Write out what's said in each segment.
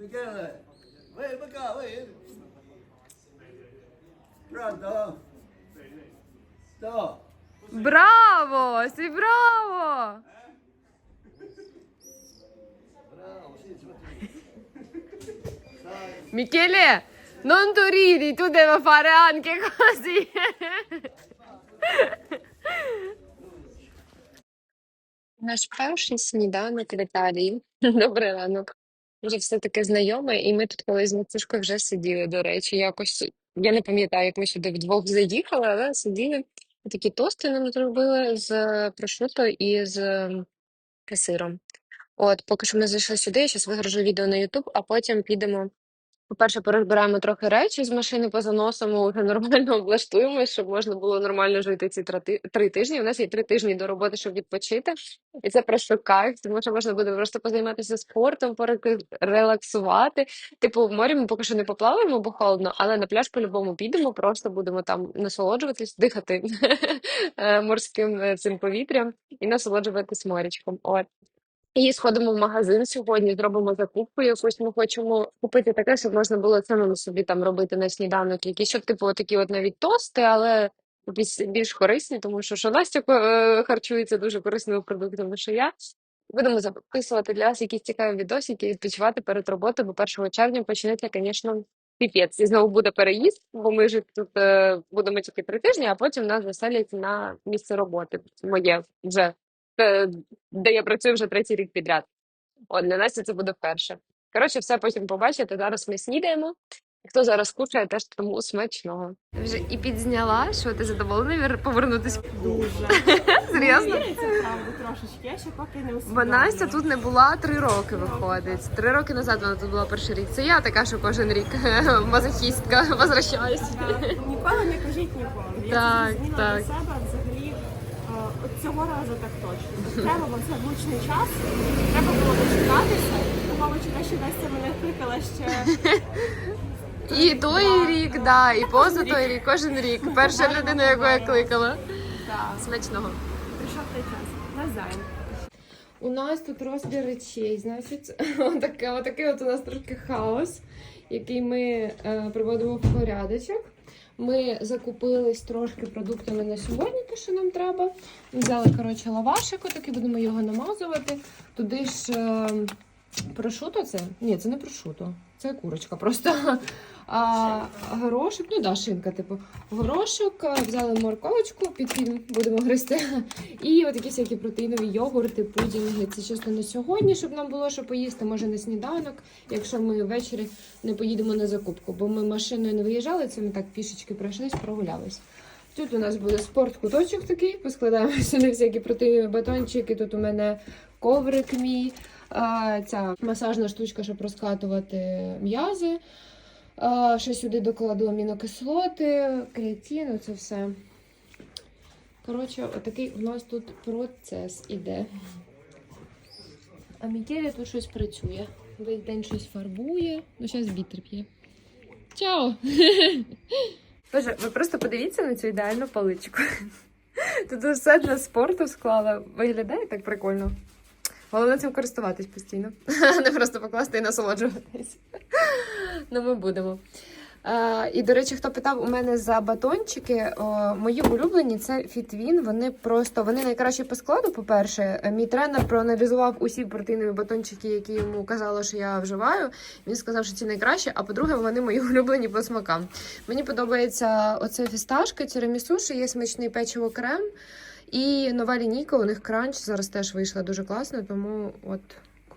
Микеле, вимика, ви. Правда. Так. Браво! Сі браво! Браво, sì, sì. Michele, non tu ridi, tu devi fare anche così. Наш перший сніданок в Італії. Добрий ранок. Вже все таке знайоме, і ми тут колись з Матюшкою вже сиділи, до речі, якось. Я не пам'ятаю, як ми сюди вдвох заїхали, але сиділи. Такі тости нам зробили з прошуто і з ем, сиром. От, поки що ми зайшли сюди, я зараз вигружу відео на YouTube, а потім підемо. По-перше, порозбираємо трохи речі з машини, позаносимо, вже нормально облаштуємо, щоб можна було нормально жити ці три три тижні. У нас є три тижні до роботи, щоб відпочити. І це просто кайф, тому що можна буде просто позайматися спортом, порелаксувати. Типу, в морі ми поки що не поплаваємо, бо холодно, але на пляж по-любому підемо, просто будемо там насолоджуватись, дихати е, морським е, цим повітрям і насолоджуватись морячком. От. І сходимо в магазин сьогодні, зробимо закупку якусь. Ми хочемо купити таке, щоб можна було самому собі там робити на сніданок. Якісь щоб типу такі от навіть тости, але більш, більш корисні, тому що що Настя е, харчується дуже корисними продуктами, що я. Будемо записувати для вас якісь цікаві відосики і відпочивати перед роботою, бо 1 червня почнеться, звісно, піпець. І знову буде переїзд, бо ми ж тут е, будемо тільки три тижні, а потім нас заселять на місце роботи. Моє вже де я працюю вже третій рік підряд. От для Насті це буде вперше. Коротше, все потім побачите. Зараз ми снідаємо. Хто зараз кушає, теж тому смачного. Вже і підзняла, що ти задоволена повернутися. Дуже. Серйозно? Віриться, правда, трошечки. Я ще поки не Бо усвідомлюю. Настя тут не була три роки, виходить. Три роки назад вона тут була перший рік. Це я така, що кожен рік мазохістка возвращаюсь. Так, Ніколи не кажіть ніколи. Я Так, зрозуміла так. для себе е, цього разу так точно. Треба було це влучний час, треба було дочекатися, те, що Настя мене кликала ще І той рік, да, і поза той рік, кожен рік. Перша людина, яку я кликала. Смачного. прийшов той час. Назаєм. У нас тут розбір речей, значить, отаке, отакий от у нас трошки хаос, який ми е, приводимо в порядочок. Ми закупились трошки продуктами на сьогодні, те, що нам треба. Взяли, коротше, лавашик, отакий, будемо його намазувати. Туди ж е, прошуто це? Ні, це не прошуто. Це курочка просто. А, горошок, ну да, шинка, типу. Горошок, е, взяли морковочку, під фільм будемо гристи. І от такі всякі протеїнові йогурти, пудінги. Це чисто на сьогодні, щоб нам було що поїсти, може на сніданок, якщо ми ввечері не поїдемо на закупку. Бо ми машиною не виїжджали, це ми так пішечки пройшлись, прогулялись. Тут у нас буде спорт-куточок такий, поскладаємо сюди всякі протеїнові батончики. Тут у мене коврик мій, ця масажна штучка, щоб розкатувати м'язи. Ще сюди докладу амінокислоти, креатин, це все. Коротше, отакий у нас тут процес іде. А Мікеля тут щось працює. Весь день щось фарбує. Ну, зараз бітер п'є. Чао! Боже, ви просто подивіться на цю ідеальну паличку. Тут все для спорту склала. Виглядає так прикольно. Головне цим користуватись постійно. Не просто покласти і насолоджуватись. Ну, ми будемо. І, до речі, хто питав у мене за батончики, мої улюблені це Фітвін. Вони просто вони найкращі по складу. По-перше, мій тренер проаналізував усі протеїнові батончики, які йому казали, що я вживаю. Він сказав, що ці найкращі. А по-друге, вони мої улюблені по смакам. Мені подобається оце фісташки, тірамісу, є смачний печиво крем. І нова лінійка, у них кранч зараз теж вийшла дуже класно, тому от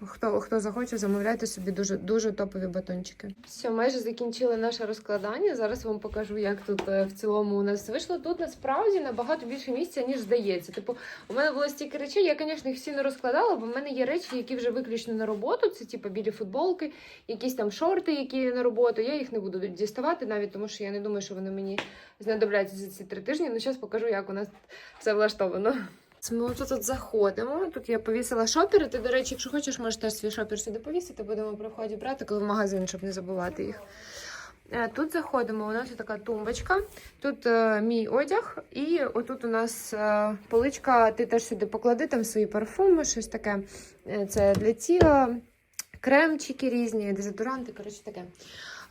хто, хто захоче, замовляйте собі дуже, дуже топові батончики. Все, майже закінчили наше розкладання. Зараз вам покажу, як тут е, в цілому у нас вийшло. Тут насправді набагато більше місця, ніж здається. Типу, у мене було стільки речей, я, звісно, їх всі не розкладала, бо в мене є речі, які вже виключно на роботу. Це типу білі футболки, якісь там шорти, які на роботу. Я їх не буду діставати, навіть тому що я не думаю, що вони мені знадобляться за ці три тижні. Ну, зараз покажу, як у нас все влаштовано. Ми тут от заходимо. Тут я повісила шопери. Ти, до речі, якщо хочеш, можеш теж свій шопер сюди повісити. Будемо при вході брати, коли в магазин, щоб не забувати їх. Е, Тут заходимо. У нас є така тумбочка. Тут е, мій одяг, і отут у нас е, поличка. Ти теж сюди поклади там свої парфуми, щось таке. Е, це для тіла. кремчики різні, дезодоранти, коротше таке.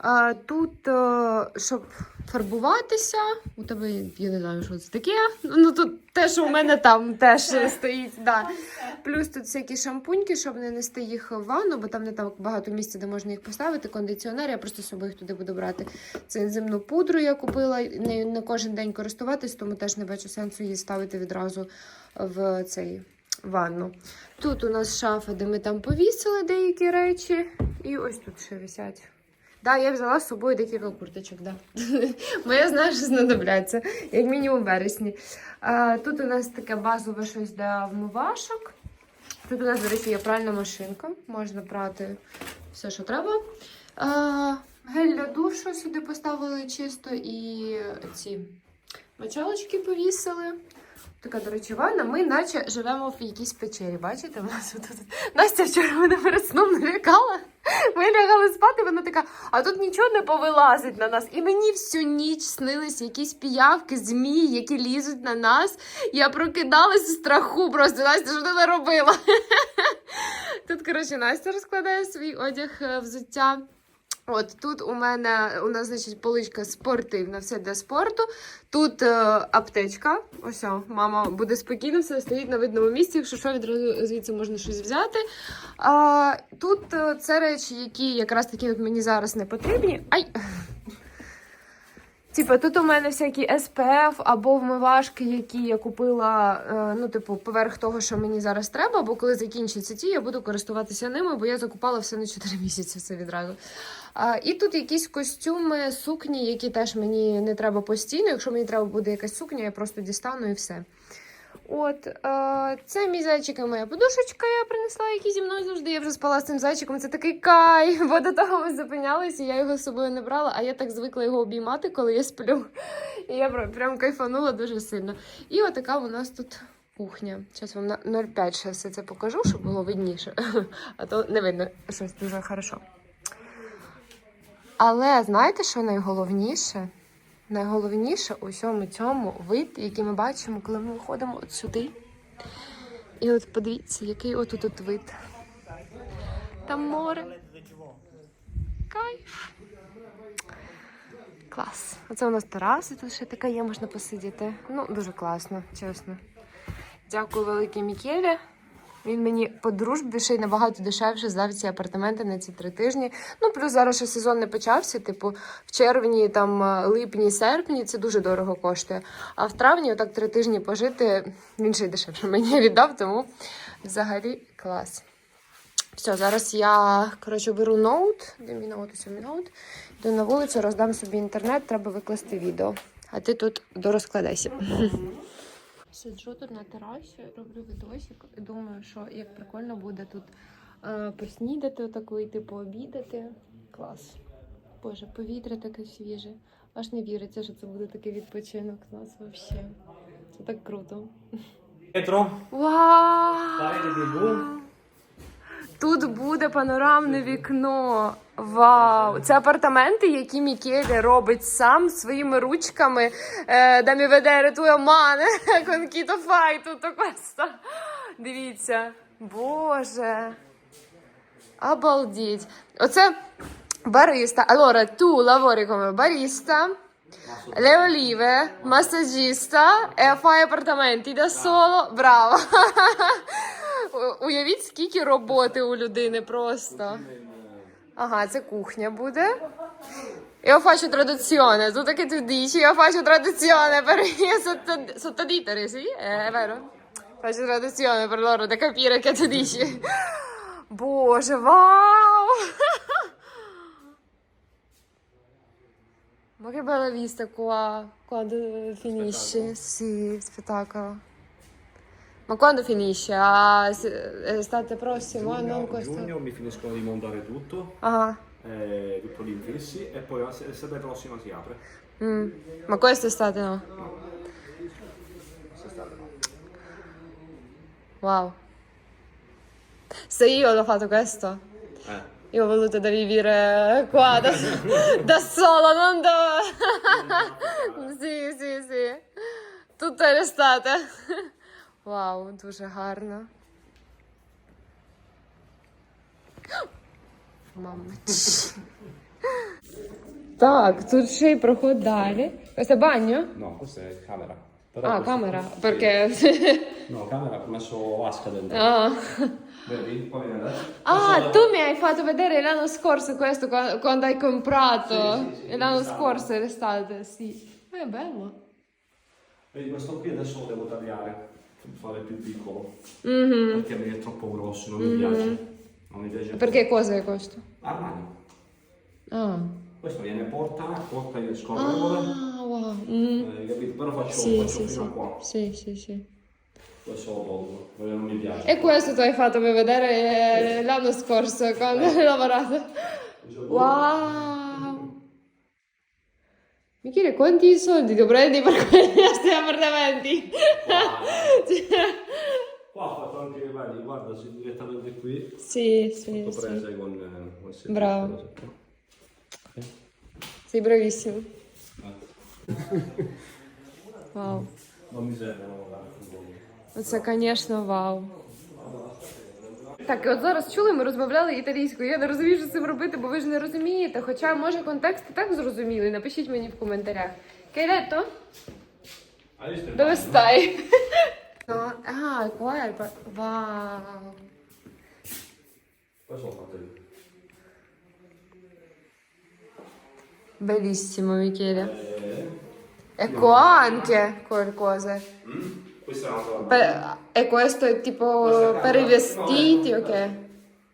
А, тут, е, щоб фарбуватися, у тебе, я не знаю, що це таке. Ну тут те, що у мене там теж стоїть. Да. Плюс тут всякі шампуньки, щоб не нести їх в ванну, бо там не так багато місця, де можна їх поставити. Кондиціонер, я просто з собою їх туди буду брати. Це ензимну пудру я купила, не, не кожен день користуватись, тому теж не бачу сенсу її ставити відразу в цей ванну. Тут у нас шафа, де ми там повісили деякі речі, і ось тут ще висять. Да, я взяла з собою декілька курточок, да. Бо я знаю, що знадобляться, як мінімум в вересні. А, тут у нас таке базове щось для вмивашок. Тут у нас, до речі, є пральна машинка, можна прати все, що треба. А, гель для душу сюди поставили чисто і ці мочалочки повісили. Така, до речі, ванна. Ми наче живемо в якійсь печері. Бачите? У нас тут Настя вчора мене перед сном налякала. Ми лягали спати, вона така, а тут нічого не повилазить на нас. І мені всю ніч снились якісь піявки, змії, які лізуть на нас. Я прокидалась з страху, просто Настя, що ти наробила? Тут, коротше, Настя розкладає свій одяг е, взуття. От тут у мене у нас значить поличка спортивна, все для спорту. Тут е, аптечка. Ось, мама буде спокійно, все стоїть на видному місці. Якщо що, відразу звідси можна щось взяти. А, тут е, це речі, які якраз таки от мені зараз не потрібні. Ай! Типа, тут у мене всякі SPF або вмивашки, які я купила, е, ну, типу, поверх того, що мені зараз треба, бо коли закінчаться ті, я буду користуватися ними, бо я закупала все на 4 місяці все відразу. І тут якісь костюми, сукні, які теж мені не треба постійно. Якщо мені треба буде якась сукня, я просто дістану і все. От, це мій зайчик і моя подушечка, я принесла, який зі мною завжди. Я вже спала з цим зайчиком. Це такий кай. Бо до того ми зупинялися, я його з собою не брала, а я так звикла його обіймати, коли я сплю. І я прям, прям кайфанула дуже сильно. І отака у нас тут кухня. Зараз вам на 0,5 ще все це покажу, щоб було видніше. А то не видно щось дуже хорошо. Але знаєте, що найголовніше? Найголовніше у всьому цьому вид, який ми бачимо, коли ми виходимо от сюди. І от подивіться, який отут тут вид. Там море. Кайф. Клас. Оце у нас тераси, тут ще така є, можна посидіти. Ну, дуже класно, чесно. Дякую велике Мікелі. Він мені по дружбі ще й набагато дешевше здав ці апартаменти на ці три тижні. Ну, плюс зараз ще сезон не почався. Типу, в червні, там, е, липні, серпні це дуже дорого коштує. А в травні, отак три тижні пожити, він ще й дешевше мені віддав, тому взагалі клас. Все, зараз я коротше беру ноут, де мій ноут, ось мій ноут, йду на вулицю, роздам собі інтернет, треба викласти відео. А ти тут дорозкладайся. Сиджу тут на терасі, роблю відосик і думаю, що як прикольно буде тут е, поснідати, отаку і типу обідати. Клас. Боже, повітря таке свіже. Аж не віриться, що це буде такий відпочинок. Клас взагалі. Це так круто. Dietro, Вау! Тут буде панорамне вікно. Вау! Це апартаменти, які Мікеле робить сам своїми ручками. Е, да mi vedere tue mani con chi tu fai. Дивіться. Боже. Обалдіть. Оце бариста. Tu lavori come barista, le olive, massagista e fai appartamenti da solo. Brava. Уявіть, скільки роботи у людини просто. Ага, це кухня буде. Io faccio traduzione, tutto che tu dici, io faccio traduzione per io sotto- sottotitoli, sì? È vero? Faccio traduzione per loro da capire che tu dici. Боже, вау! Ma che bella vista qua, quando finisce. Sì, spettacolo. Ma quando finisce? A s- estate prossima? non giugno, questo? giugno mi finiscono di montare tutto, Ah, eh, tutto gli infissi e poi l'estate prossima si apre. mm. Ma quest'estate no? Quest'estate no. Wow. Se io l'ho fatto questo, Eh, io ho voluto da vivere qua da, da sola, non da... sì, sì, sì. Tutta l'estate. Вау, дуже гарно. Мама. Так, тут ще й проход далі. Це баню? No, questa è camera. А, камера. Perché... No, camera, ho messo vasca dentro. Ah. Vedi? Poi viene adesso. Ah, tu mi hai fatto vedere l'anno scorso questo qua- quando hai comprato. Sì, sì, sì, l'anno esatto. scorso è l'estate, sì. È bello. Vedi, questo qui adesso lo devo tagliare. Fare più piccolo. Mhm. Perché è troppo grosso, non mi piace. Non mi piace. Perché cosa è questo? Armadio. Ah. Questo viene porta, porta in scorrevole. Ah, wow. Mm. Eh, capito? Però faccio, Sì, faccio sì, prima sì. qua. Sì, sì, sì. Questo lo tolgo, perché non mi piace. E questo tu hai fatto per vedere eh, l'anno scorso quando hai lavorato. Wow! Michele, quanti soldi tu prendi per questi appartamenti? Qua ho fatto anche, vedi, guarda, se direttamente qui. sì, sì, Tutto sì. prese con, eh, con queste Bravo. cose qua. Sei bravissimo. Eh. Вау. Non mi servono guardare il futuro. Оце, звісно, вау. Так, і от зараз чули, ми розмовляли італійською. Я не розумію, що з цим робити, бо ви ж не розумієте. Хоча, може, контекст і так зрозумілий. Напишіть мені в коментарях. Pa- Wow. Questo l'ho fatto io. Bellissimo, Michele. E qua anche qualcosa. mm? Questa è una cosa. Per- e questo è tipo è per i vestiti no, o letto. che?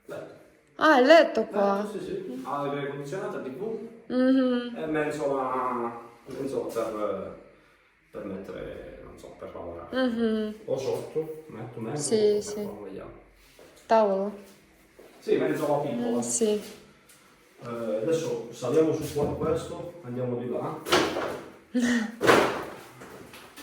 Letto. Ah, il letto qua. sì, sì. Ha l'aria condizionata, TV Mhm. e mensola, mensola per, per mettere, non so, per lavorare. Mhm. O sotto, metto mezzo. Sì, sì. qua vediamo. Tavolo. Sì, mensola piccola. Mm, sì. Eh, adesso saliamo su qua questo, andiamo di là.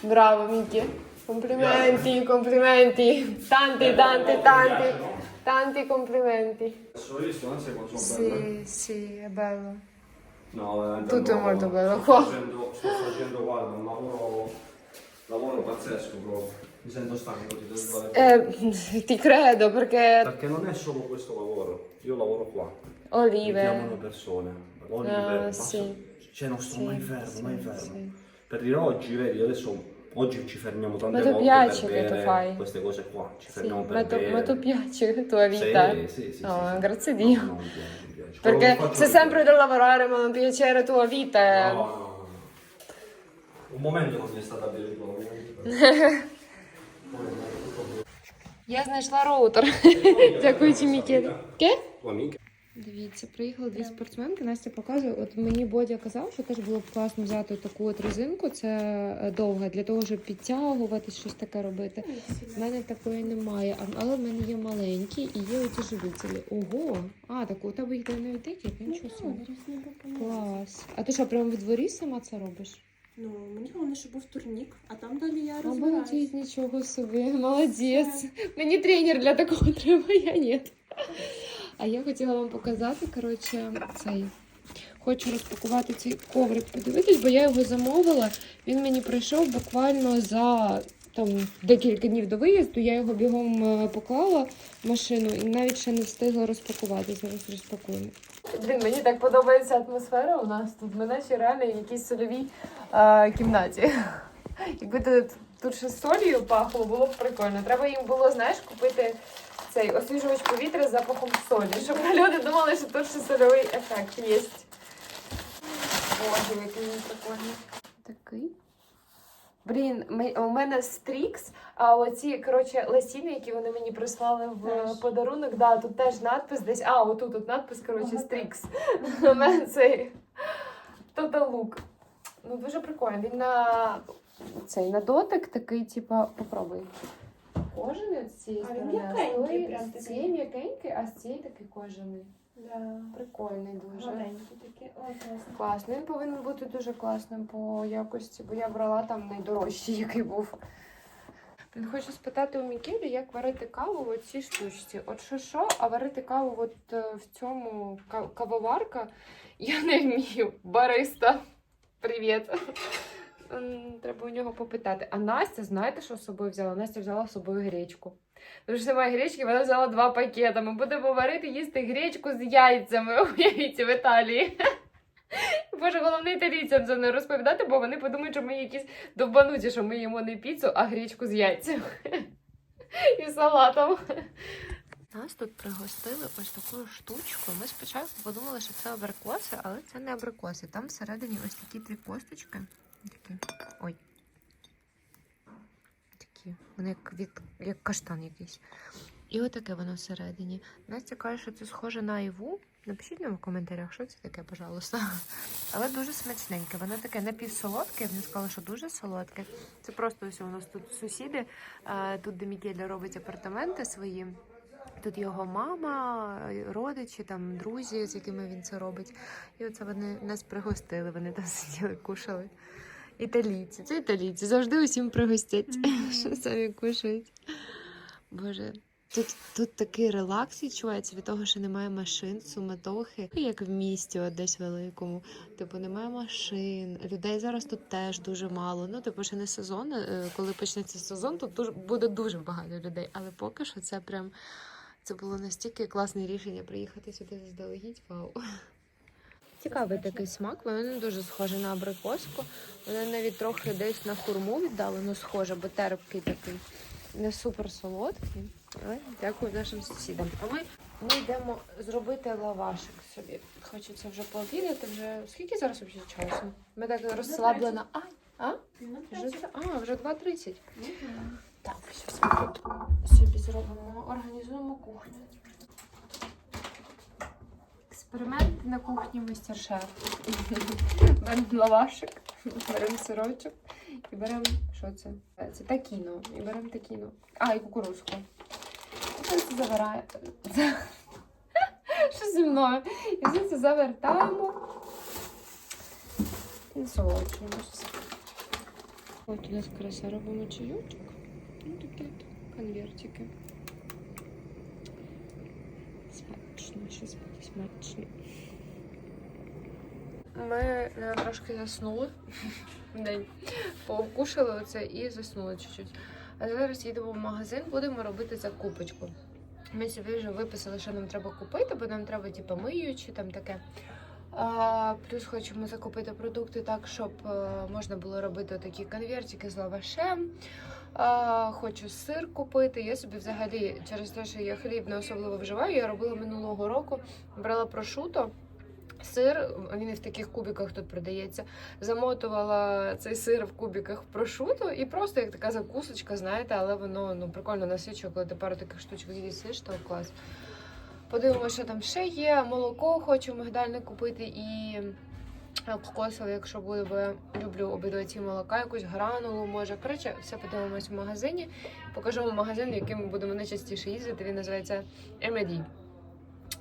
Bravo, Michi. Complimenti, complimenti. Tanti, tanti, tanti. Tanti complimenti. Adesso hai visto, non sei quanto sono? Sì, sì, è bello. No, veramente Tutto no, molto bello sto qua. Facendo, sto facendo, guarda, un lavoro, lavoro pazzesco proprio. Mi sento stanco di dover fare Eh, ti credo perché Perché non è solo questo lavoro, io lavoro qua. Mi olive. chiamano persone, olive, Ah, sì. Cioè non sto Sì, mai fermo, sì, mai fermo. sì. Per dire oggi, vedi, adesso oggi ci fermiamo tante Ma ti volte piace per che tu bere fai? queste cose qua. Ci Sì, fermiamo per ma, tu, bere. ma tu piace la tua vita? Sì, sì, sì. No, sì, sì. grazie a No, Dio. no, mi piace, mi piace. Quello Perché che faccio se mi sempre piace. da lavorare ma non piace la tua vita. No, no, no, no. Un momento non mi è stata piaciuta. Я знайшла роутер. Дякуючи Мікелі. Ке? Tua amica. Дивіться, приїхали дві спортсменки. Настя показує. От мені Бодя казав, що теж було б класно взяти таку от резинку. Це е, довга для того, щоб підтягувати, щось таке робити. У мене такої немає, а- але в мене є маленькі і є утяжелителі. Ого! А, так у тебе їх навіть декілька, нічого собі. Клас. А ти що, прямо в дворі сама це робиш? Ну, мені головне, щоб був турнік, а там далі я розбираюсь. Обалдеть, нічого собі, молодець. Мені тренер для такого треба, я ні. А я хотіла вам показати, коротше, цей. Хочу розпакувати цей коврик, подивитись, бо я його замовила. Він мені прийшов буквально за там декілька днів до виїзду. Я його бігом е, поклала в машину і навіть ще не встигла розпакувати. Зараз розпакуємо. Блін, мені так подобається атмосфера у нас тут. Ми наче реально в якійсь сольовій е, кімнаті. Якби тут, тут ще солью пахло, було б прикольно. Треба їм було, знаєш, купити цей освіжувач повітря з запахом солі, щоб люди думали, що тут ще сольовий ефект є. Боже, який він прикольний. Такий. Блін, у мене стрікс, а оці, коротше, ласіни, які вони мені прислали в Теж. подарунок, да, тут теж надпис десь. А, отут тут надпис, коротше, стрікс. У мене цей Look. Ну, дуже прикольно. Він на цей на дотик такий, типа, попробуй. Кожаний з цієї А сторони, а з цієї- з такий. цієї м'якенький, а з цієї такий кожаний. Да. Прикольний дуже. Ой, класно. Класно. Він повинен бути дуже класним по якості, бо я брала там найдорожчий, який був. Хочу спитати у Мікелі, як варити каву в цій штучці. От що що, а варити каву от е, в цьому кавоварка я не вмію. Бариста, привіт. Треба у нього попитати. А Настя, знаєте, що з собою взяла? Настя взяла з собою гречку. Тому що немає гречки, вона взяла два пакети. Ми будемо варити їсти гречку з яйцями. Уявіть в Італії. Боже, головне італійцям це не розповідати, бо вони подумають, що ми якісь довбануті, що ми їмо не піцу, а гречку з яйцями. І салатом. Нас тут пригостили ось такою штучкою. Ми спочатку подумали, що це абрикоси, але це не абрикоси. Там всередині ось такі три косточки. Ой. Такі. Вони як, від, як каштан якийсь. І отаке воно всередині. Настя каже, що це схоже на іву. Напишіть нам в коментарях, що це таке, пожалуйста. Але дуже смачненьке. Воно таке напівсолодке, не сказала, що дуже солодке. Це просто ось у нас тут сусіди. Тут де Мікеля робить апартаменти свої. Тут його мама, родичі, там друзі, з якими він це робить. І оце вони нас пригостили, вони там сиділи, кушали. Італійці, це італійці, завжди усім пригостять, що самі кушають. Боже, тут, тут такий релакс відчувається від того, що немає машин, суматохи, як в місті, от десь великому. Типу, немає машин. Людей зараз тут теж дуже мало. Ну, типу, ще не сезон. е, Коли почнеться сезон, тут дуже, буде дуже багато людей. Але поки що це прям це було настільки класне рішення приїхати сюди заздалегідь. Вау. Цікавий такий смак, воно не дуже схоже на абрикоску. Воно навіть трохи десь на хурму віддалено схоже, бо терпкий такий. Не супер солодкий. Але дякую нашим сусідам. А ми, ми йдемо зробити лавашик собі. Хочеться вже пообідати. Вже скільки зараз взагалі часу? Ми так розслаблена. А, а? Вже, а, вже 2.30. Так, зараз ми тут собі зробимо, організуємо кухню. Експеримент на кухні мастер-шеф. Беремо лавашик, беремо сирочок і беремо, що це? Це такіно. І беремо такіно. А, і кукурузку. Це все завирає. Що зі мною? І все це завертаємо і насолоджуємося. От у нас краса робимо чайочок. Ну, такі конвертики. Смачно, смачно. Ми е, трошки заснули день. Покушали оце і заснули чуть-чуть. А зараз їдемо в магазин, будемо робити закупочку. Ми собі вже виписали, що нам треба купити, бо нам треба типу, миючі, там таке. А, плюс хочемо закупити продукти так, щоб е, можна було робити такі конвертики з лавашем. А, хочу сир купити. Я собі взагалі через те, що я хліб не особливо вживаю, я робила минулого року, брала прошуто. Сир, він і в таких кубиках тут продається. Замотувала цей сир в кубиках в прошуто і просто як така закусочка, знаєте, але воно ну прикольно насичує, коли ти пару таких штучок їсиш, то клас. Подивимося, що там ще є. Молоко хочу мигдальне купити і кокосове, якщо буде, бо я люблю обидва молока, якусь гранулу, може. Коротше, все подивимось в магазині. Покажу вам магазин, в який ми будемо найчастіше їздити. Він називається Емеді.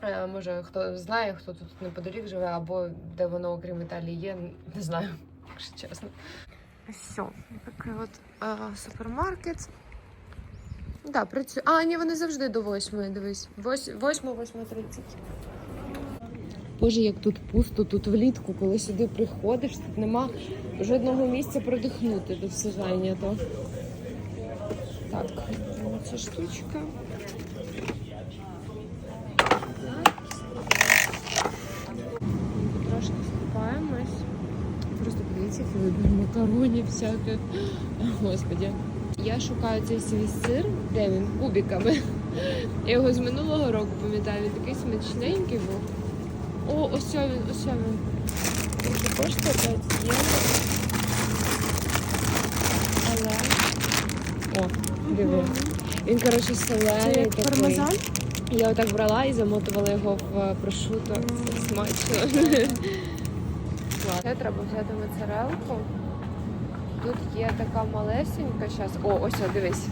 Е, Може, хто знає, хто тут неподалік живе, або де воно, окрім Італії, є, не знаю, якщо чесно. Все, такий от е, супермаркет. Да, працює. А, ні, вони завжди до восьмої, дивись. Восьма, восьма тридцять. Боже, як тут пусто, тут влітку, коли сюди приходиш, тут нема жодного місця продихнути, тут все зайнято. Так, ця штучка. Всяких. Господі. Я шукаю цей свій сир, де він кубиками. Я його з минулого року пам'ятаю, він такий смачненький був. О, ось він, ось він. Він коштує 5 євро. Але. О, диви. Він, коротше, солений такий. пармезан? Я отак брала і замотувала його в е, прошуто. Це смачно. Це треба взяти моцарелку. Тут є така малесенька зараз. О, ось о, дивись.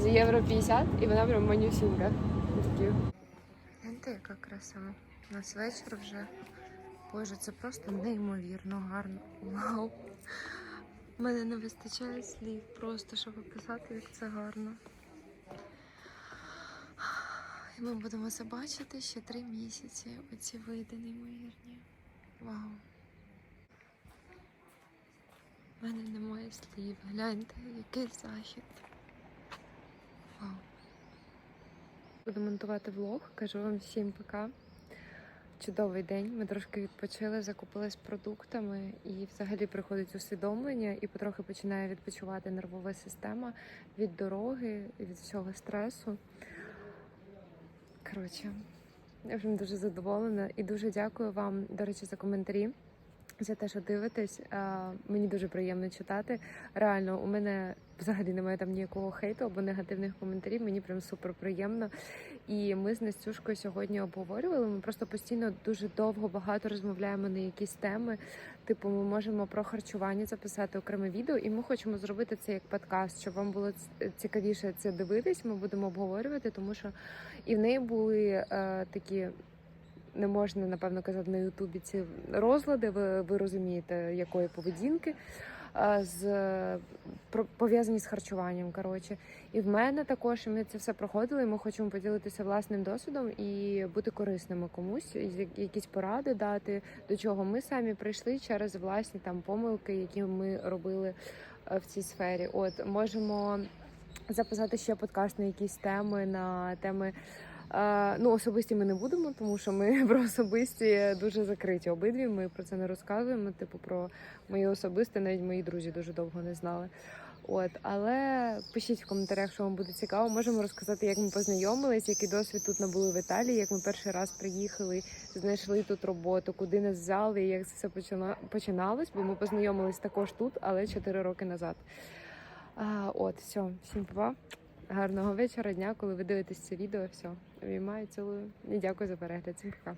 За євро 50 і вона прям манюсінька. Гляньте, яка краса. У нас вечір вже. Боже, це просто неймовірно гарно. Вау. У мене не вистачає слів просто, щоб описати, як це гарно. І ми будемо це бачити ще три місяці. Оці види неймовірні. Вау. У мене немає слів. Гляньте, який захід. Вау. буду монтувати влог. Кажу вам всім пока. Чудовий день. Ми трошки відпочили, закупились продуктами, і взагалі приходить усвідомлення, і потрохи починає відпочивати нервова система від дороги, від всього стресу. Коротше, я вже дуже задоволена і дуже дякую вам, до речі, за коментарі. За те, що дивитесь, мені дуже приємно читати. Реально, у мене взагалі немає там ніякого хейту або негативних коментарів. Мені прям супер приємно. І ми з Настюшкою сьогодні обговорювали. Ми просто постійно дуже довго багато розмовляємо на якісь теми. Типу, ми можемо про харчування записати окреме відео, і ми хочемо зробити це як подкаст, щоб вам було цікавіше це дивитись. Ми будемо обговорювати, тому що і в неї були е, такі. Не можна напевно казати на Ютубі ці розлади. Ви, ви розумієте, якої поведінки з пов'язані з харчуванням. Коротше, і в мене також ми це все проходили. і Ми хочемо поділитися власним досвідом і бути корисними комусь, якісь поради дати, до чого ми самі прийшли через власні там помилки, які ми робили е, в цій сфері. От можемо записати ще подкаст на якісь теми, на теми. Е, Ну, особисті ми не будемо, тому що ми про особисті дуже закриті обидві. Ми про це не розказуємо. Типу, про моє особисте, навіть мої друзі дуже довго не знали. От, але пишіть в коментарях, що вам буде цікаво. Можемо розказати, як ми познайомились, який досвід тут набули в Італії, як ми перший раз приїхали, знайшли тут роботу, куди нас взяли, як це все почина- починалось, бо ми познайомились також тут, але 4 роки назад. А, от, все, всім па. Гарного вечора, дня, коли ви дивитесь це відео. Все, обіймаю, цілую і дякую за перегляд. Всім пока.